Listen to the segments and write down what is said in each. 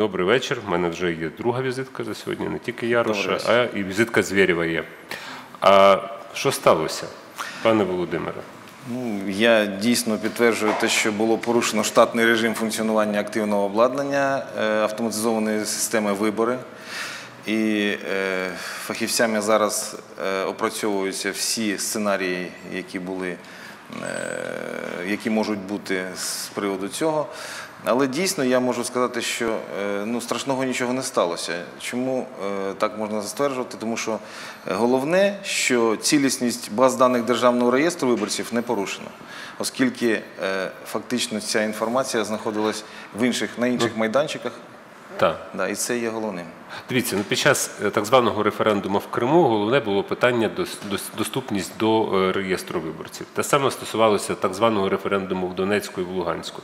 Добрий вечір. У мене вже є друга візитка за сьогодні, не тільки Яроша, а і візитка Звєрєва є. А що сталося, пане Володимире? Ну, я дійсно підтверджую те, що було порушено штатний режим функціонування активного обладнання е, автоматизованої системи вибори. І е, фахівцями зараз е, опрацьовуються всі сценарії, які були, які можуть бути з приводу цього. Але дійсно я можу сказати, що е, ну, страшного нічого не сталося. Чому е, так можна стверджувати? Тому що е, головне, що цілісність баз даних Державного реєстру виборців не порушена, оскільки е, фактично ця інформація знаходилась в інших, на інших майданчиках, Так. да, і це є головним. Дивіться, ну, під час е, так званого референдуму в Криму головне було питання дос- дос- доступність до е, реєстру виборців. Те саме стосувалося так званого референдуму в Донецьку і в Луганську.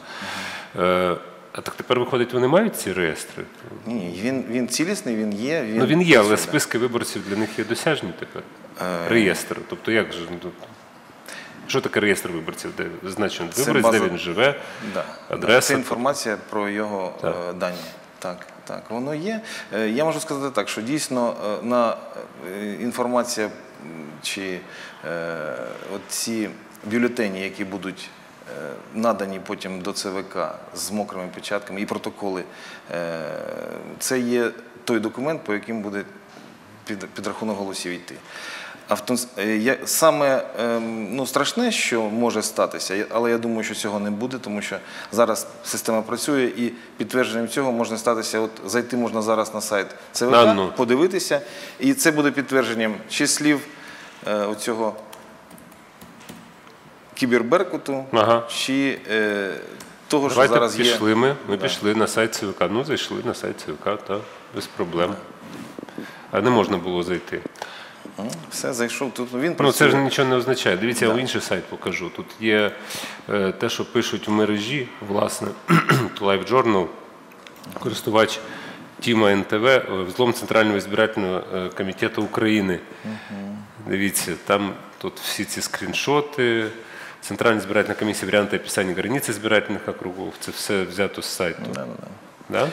Е, А так тепер виходить, вони мають ці реєстри? Ні, він, він цілісний, він є. Він, Ну він є, але списки виборців для них є досяжні тепер. Реєстр. Тобто як же ну, тут- що таке реєстр виборців? Де зазначено Це виборець, де він живе, Да. адреса. Це інформація про його Так. дані. Так, так, воно є. Е, Я можу сказати так, що дійсно е, на е, інформація чи ці бюлетені, які будуть надані потім до ЦВК з мокрими печатками і протоколи, це є той документ, по яким буде під, підрахунок голосів йти. Автонс... е, я- Саме ем, ну, страшне, що може статися, але я думаю, що цього не буде, тому що зараз система працює і підтвердженням цього можна статися. От зайти можна зараз на сайт ЦВК, А, ну. подивитися, і це буде підтвердженням чи слів е, оцього кіберберкуту, Ага. чи е, того, що Давайте зараз є. пішли ми. Ми Да. пішли на сайт ЦВК. Ну, зайшли на сайт ЦВК, так, без проблем. А не можна було зайти. Все, зайшов тут. Він Ну, це ж нічого не означає. Дивіться, я вам інший сайт покажу. Тут є е, те, що пишуть в мережі, власне, Live Journal, користувач Тіма НТВ, е, взлом Центрального збирательного е, комітету України. Дивіться, там тут всі ці скріншоти. Центральная избирательная комиссия варианты описания границ избирательных округов. Це все взято з сайту. Да? От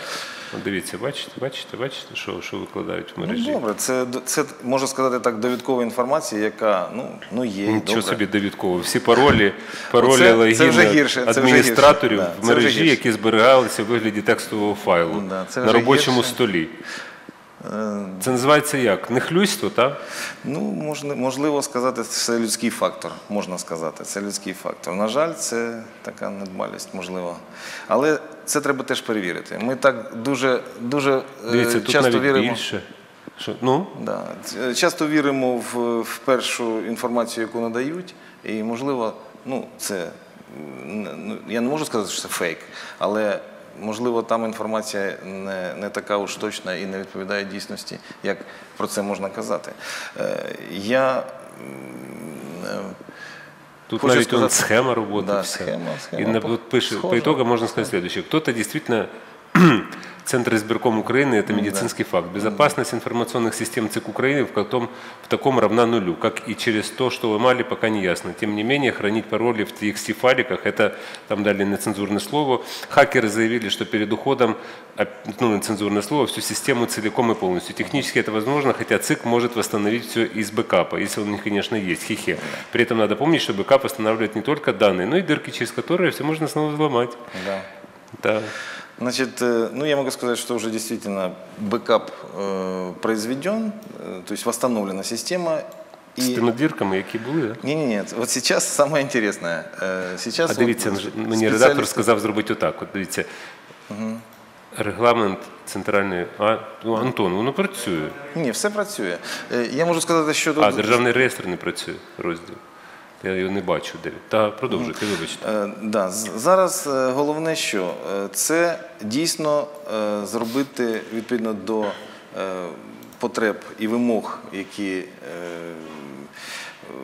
дивіться, бачите, бачите, бачите, що, що викладають в мережі. Ну, добре, це, це можна сказати так, довідкова інформація, яка ну, ну є. Нічого добре. собі довідково. Всі паролі, паролі Оце- це вже гірше, це вже адміністраторів гірше, да, в мережі, які зберігалися в вигляді текстового файлу Да, це на робочому гірше. столі. Е, Це називається як? Нехлюйство, так? Ну, можна, можливо сказати, це людський фактор, можна сказати. Це людський фактор. На жаль, це така недбалість, можливо. Але це треба теж перевірити. Ми так дуже, дуже е, Дивіться, тут часто навіть віримо. більше. Що, ну, Да. Часто віримо в, в першу інформацію, яку надають, і можливо, ну це я не можу сказати, що це фейк, але можливо там інформація не, не така уж точна і не відповідає дійсності, як про це можна казати. Е, Я е, Тут Хочу навіть сказати- схема работы. Да, схема, схема. И на, По- пишет, по итогам можно сказать следующее. Кто-то действительно Центр избирком Украины – это медицинский факт. Безопасность информационных систем ЦИК Украины в, каком, в таком равна нулю, как и через то, что ломали, пока не ясно. Тем не менее, хранить пароли в TXT-файликах – это, там дали нецензурное слово. Хакеры заявили, что перед уходом, ну, нецензурное слово, всю систему целиком и полностью. Технически это возможно, хотя ЦИК может восстановить все из бэкапа, если он у них, конечно, есть, хихе. При этом надо помнить, что бэкап восстанавливает не только данные, но и дырки, через которые все можно снова взломать. да. Да. Значит, э, ну я могу сказать, что уже действительно бэкап э, произведен, э, то есть восстановлена система. З И... тими дірками, які були, да? Не-не-не, вот сейчас самое интересное. Э, Сейчас А вот дивіться, мені специалисты- редактор сказав зробити отак. От дивіться. Регламент центральної. А, ну, Антон, воно працює. Ні, все працює. Е, Я можу сказати, що тут А, державний реєстр не працює, розділ. Я його не бачу. Де. Та продовжуйте, вибачте. Е, да, зараз е, головне, що Е, це дійсно е, зробити відповідно до потреб і вимог, які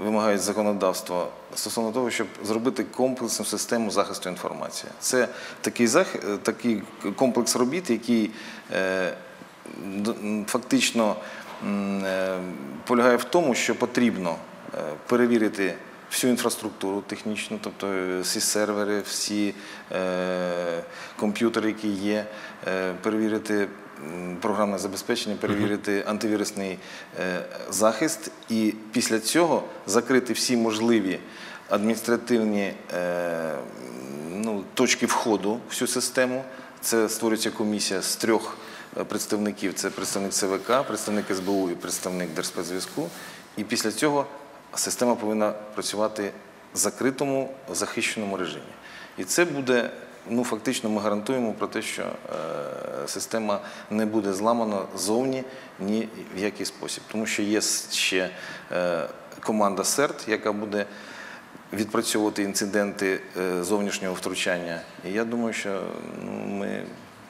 вимагають законодавство стосовно того, щоб зробити комплексну систему захисту інформації. Це такий, зах... такий комплекс робіт, який фактично полягає в тому, що потрібно перевірити всю інфраструктуру технічну, тобто е, всі сервери, всі е, комп'ютери, які є, е, перевірити програмне забезпечення, перевірити антивірусний е, захист і після цього закрити всі можливі адміністративні е, ну, точки входу в всю систему. Це створюється комісія з трьох представників: це представник ЦВК, представник СБУ і представник Держспецзв'язку. І після цього система повинна працювати в закритому захищеному режимі. І це буде, ну фактично, ми гарантуємо про те, що е, система не буде зламана зовні ні в який спосіб. Тому що є ще е, команда СЕРТ, яка буде відпрацьовувати інциденти е, зовнішнього втручання. І я думаю, що ну, ми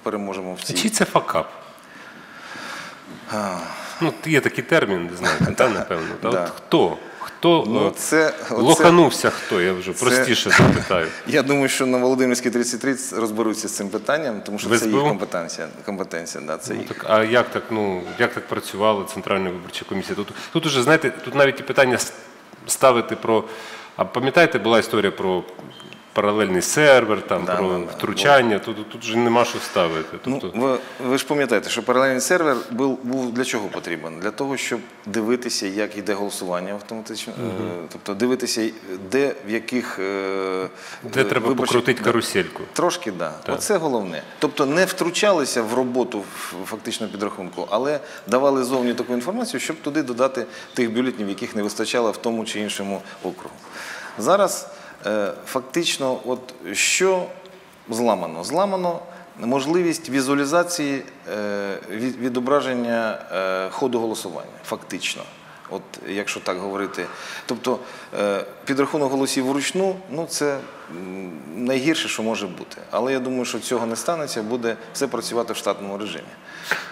переможемо в цій. Чи це факап? Ну, є такий термін, знаєте, та, напевно. Та, Да. от хто? Хто Ну, це, це- оце- лоханувся хто? Я вже простіше запитаю. Я думаю, що на Володимирській 33 розберуться з цим питанням, тому що В це їх компетенція. компетенція да, це Ну, їх. так, а як так, ну, як так працювала Центральна виборча комісія? Тут, тут уже, знаєте, тут навіть і питання ставити про. А пам'ятаєте, була історія про паралельний сервер, там, Да, про да, да. втручання, тут, тут же нема що ставити. Ну, Тобто, ви, ви ж пам'ятаєте, що паралельний сервер був, був для чого потрібен? Для того, щоб дивитися, як йде голосування автоматично, е, тобто дивитися, де в яких е, де треба виборчих- покрутити карусельку. Трошки да. Оце головне. Тобто не втручалися в роботу фактично підрахунку, але давали зовні таку інформацію, щоб туди додати тих бюлетнів, яких не вистачало в тому чи іншому округу. Зараз фактично, от що зламано? Зламано можливість візуалізації е, від- відображення е, ходу голосування, фактично. От якщо так говорити, тобто е, підрахунок голосів вручну, ну це найгірше, що може бути. Але я думаю, що цього не станеться, буде все працювати в штатному режимі.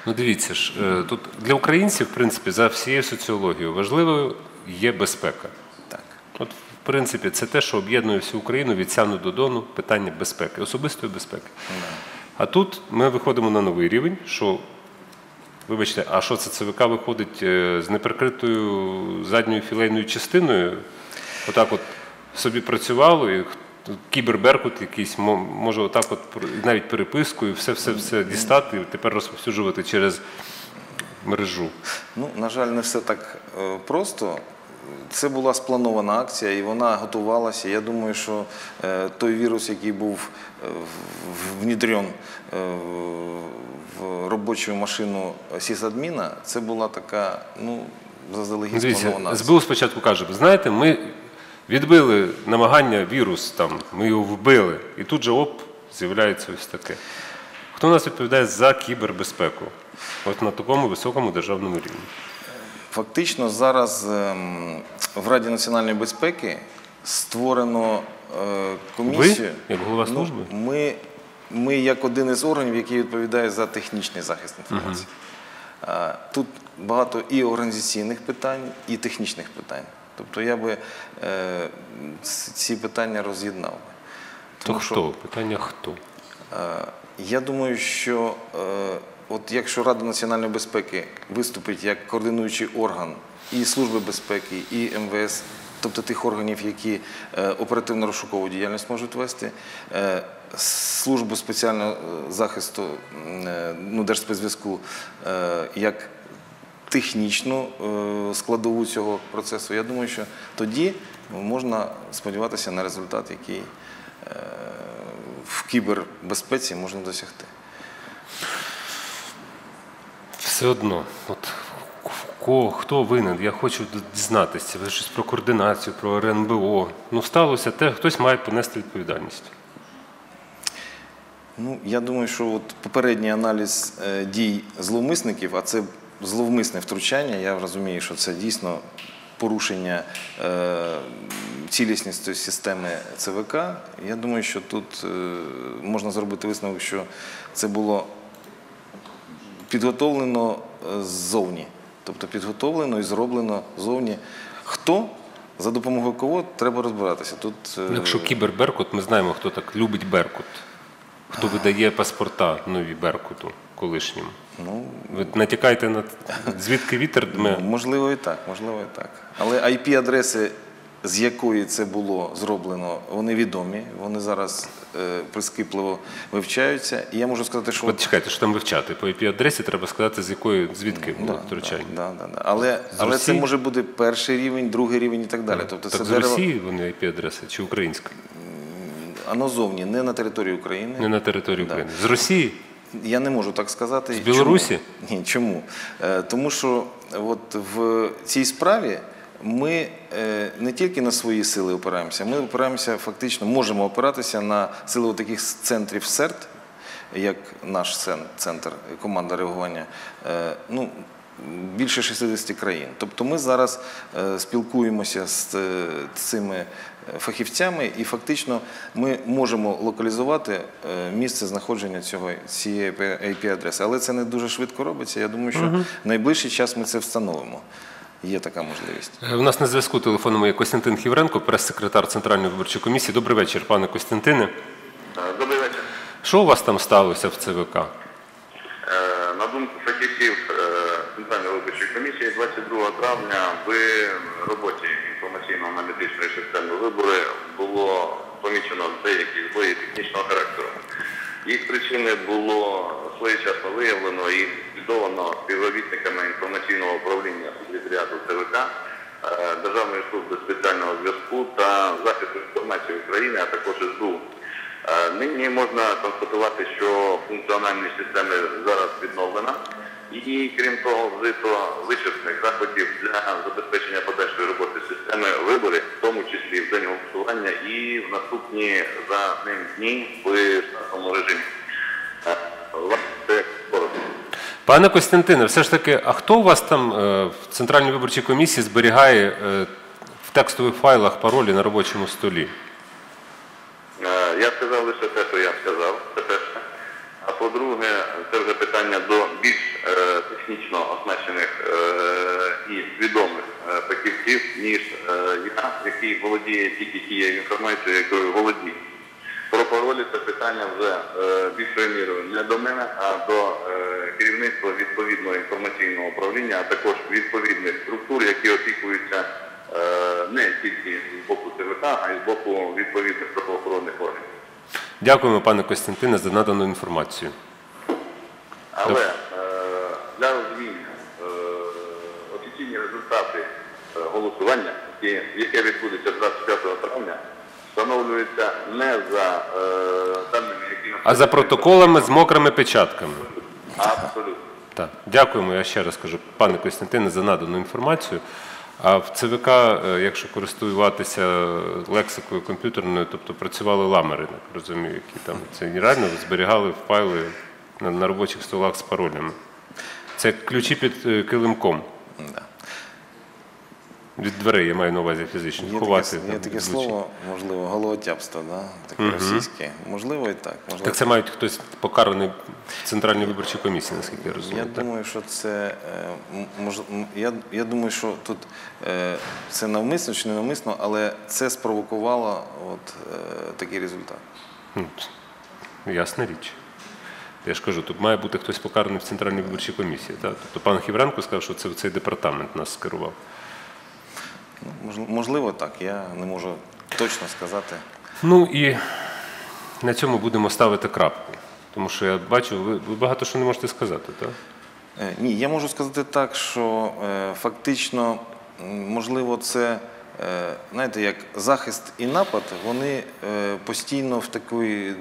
Ну дивіться ж, е, тут для українців, в принципі, за всією соціологією важливою є безпека. Так. От, принципі, це те, що об'єднує всю Україну від сяну до дону питання безпеки, особистої безпеки. А тут ми виходимо на новий рівень, що, вибачте, а що це ЦВК виходить е, з неприкритою задньою філейною частиною? Отак от собі працювало, і кіберберкут якийсь, може отак от навіть перепискою, все-все-все дістати і тепер розповсюджувати через мережу. Ну, на жаль, не все так е, просто. Це була спланована акція, і вона готувалася. Я думаю, що е, той вірус, який був е, в- е, в робочу машину сісадміна, це була така, ну, заздалегідь Дивіться, спланована акція. СБУ спочатку каже, «Ви знаєте, ми відбили намагання вірус, там, ми його вбили, і тут же оп, з'являється ось таке. Хто у нас відповідає за кібербезпеку? От на такому високому державному рівні. Фактично зараз ем, в Раді національної безпеки створено е, комісію. Ви, як голова Ну, ми, ми як один із органів, який відповідає за технічний захист інформації. А, Тут багато і організаційних питань, і технічних питань. Тобто я би е, ці питання роз'єднав. То Тому що- хто? Питання хто? Я думаю, що от якщо Рада національної безпеки виступить як координуючий орган і Служби безпеки, і МВС, тобто тих органів, які е, оперативно-розшукову діяльність можуть вести, е, службу спеціального е, захисту ну, Держспецзв'язку як технічну складову цього процесу, я думаю, що тоді можна сподіватися на результат, який в кібербезпеці можна досягти. Все одно, от кого, хто винен? Я хочу дізнатися. Ви щось про координацію, про РНБО. Ну, сталося те, хтось має понести відповідальність. Ну, я думаю, що от попередній аналіз е, дій зловмисників, а це зловмисне втручання, я розумію, що це дійсно порушення е, цілісності системи ЦВК. Я думаю, що тут е, можна зробити висновок, що це було підготовлено е, ззовні. Тобто підготовлено і зроблено ззовні. Хто? За допомогою кого треба розбиратися. Тут е, Ну, Якщо кіберберкут, ми знаємо, хто так любить Беркут. Хто видає паспорта нові Беркуту колишньому. ну, Ви натякаєте на звідки вітер дме. Можливо, і так, можливо, і так. Але IP-адреси з якої це було зроблено, вони відомі. Вони зараз е, прискіпливо вивчаються. І я можу сказати, що От чекайте, що там вивчати. По IP-адресі треба сказати, з якої звідки Да, було втручання. Да, да, да. Але, але це Росії? може бути перший рівень, другий рівень і так далі. Тобто Так це з дерево, Росії вони IP-адреси чи українська? воно зовні, не на території України. Не на території України. З Росії? Я не можу так сказати. З Білорусі? Ні, чому? Е, Тому що от в цій справі ми е, не тільки на свої сили опираємося, ми опираємося фактично, можемо опиратися на сили таких центрів СЕРТ, як наш центр, команда реагування. е, Ну, Більше 60 країн. Тобто ми зараз е, спілкуємося з цими фахівцями, і фактично ми можемо локалізувати місце знаходження цього цієї IP-адреси. Але це не дуже швидко робиться. Я думаю, що в найближчий час ми це встановимо. Є така можливість. Е, У нас на зв'язку телефоном є Костянтин Хівренко, прес-секретар Центральної виборчої комісії. Добрий вечір, пане Костянтине. Добрий вечір. Що у вас там сталося в ЦВК? Е, На думку фахівців е, Центральної виборчої комісії, 22 травня в роботі інформаційно-аналітичної системи вибори було помічено деякі збої технічного характеру. Їх причини було своєчасно виявлено і ліквідовано співробітниками інформаційного управління секретаріату ЦВК, е, Державної служби спеціального зв'язку та захисту інформації України, а також СБУ. Е, Нині можна констатувати, що функціональність системи зараз відновлена, і крім того, вжито вичерпних заходів для забезпечення подальшої роботи системи вибори, в тому числі в день голосування і в наступні за ним дні в штатному режимі. Е. Пане Костянтине, все ж таки, а хто у вас там е, в Центральній виборчій комісії зберігає е, в текстових файлах паролі на робочому столі? Я сказав лише те, що я сказав, це перше. А по-друге, це вже питання до більш е, технічно оснащених е, і відомих е, фахівців, ніж е, я, який володіє тільки тією інформацією, якою володіє. Про паролі це питання вже більшою мірою не до мене, а до керівництва відповідного інформаційного управління, а також відповідних структур, які опікуються е, не тільки з боку ЦВК, а й з боку відповідних правоохоронних органів. Дякуємо, пане Костянтине, за надану інформацію. Але е, для розуміння е, офіційні результати е, голосування, яке відбудеться 25 травня, встановлюються не за е, даними, які А за протоколами з мокрими печатками. абсолютно. Так, дякуємо, я ще раз кажу, пане Костянтине, за надану інформацію. А в ЦВК, е, якщо користуватися лексикою комп'ютерною, тобто працювали ламери, так розумію, які там це реально зберігали файли на, на робочих столах з паролями. Це ключі під е, килимком. Да. Від дверей я маю на увазі фізично. Є ховати. таке, там, є таке слово, можливо, головотяпство, да? таке російське. Можливо, і так. Можливо, Так це мають хтось покараний в Центральній виборчій комісії, наскільки я розумію. Я так? думаю, що це е, мож, я, я думаю, що тут е, це навмисно чи не навмисно, але це спровокувало от, е, такий результат. Ну, Ясна річ. Я ж кажу, тут має бути хтось покараний в Центральній виборчій комісії. Так? Тобто пан Хівренко сказав, що це цей департамент нас скерував. Мож- можливо, так. Я не можу точно сказати. Ну і на цьому будемо ставити крапку. Тому що я бачу, ви, багато що не можете сказати, так? Е, Ні, я можу сказати так, що е, фактично, можливо, це знаєте, як захист і напад, вони е, постійно в такій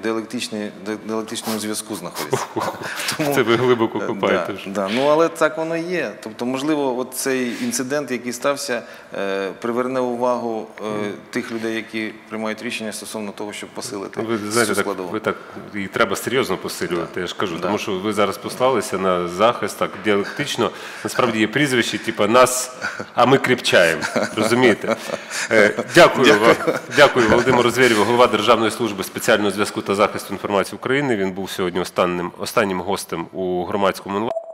діалектичному зв'язку знаходяться. Тому, Це ви глибоко е, копаєте да, да. Ну але так воно є. Тобто, можливо, от цей інцидент, який стався, е, приверне увагу е, тих людей, які приймають рішення стосовно того, щоб посилити Ви знаєте, так, складову. ви так і треба серйозно посилювати. Я ж кажу, тому що ви зараз послалися на захист так діалектично. Насправді є прізвище, типу нас, а ми кріпчаємо. Розумієте? Е, Дякую вам. Дякую Володимиру Звєрєву, голова Державної служби спеціального зв'язку та захисту інформації України. Він був сьогодні останнім останнім гостем у громадському онлайн.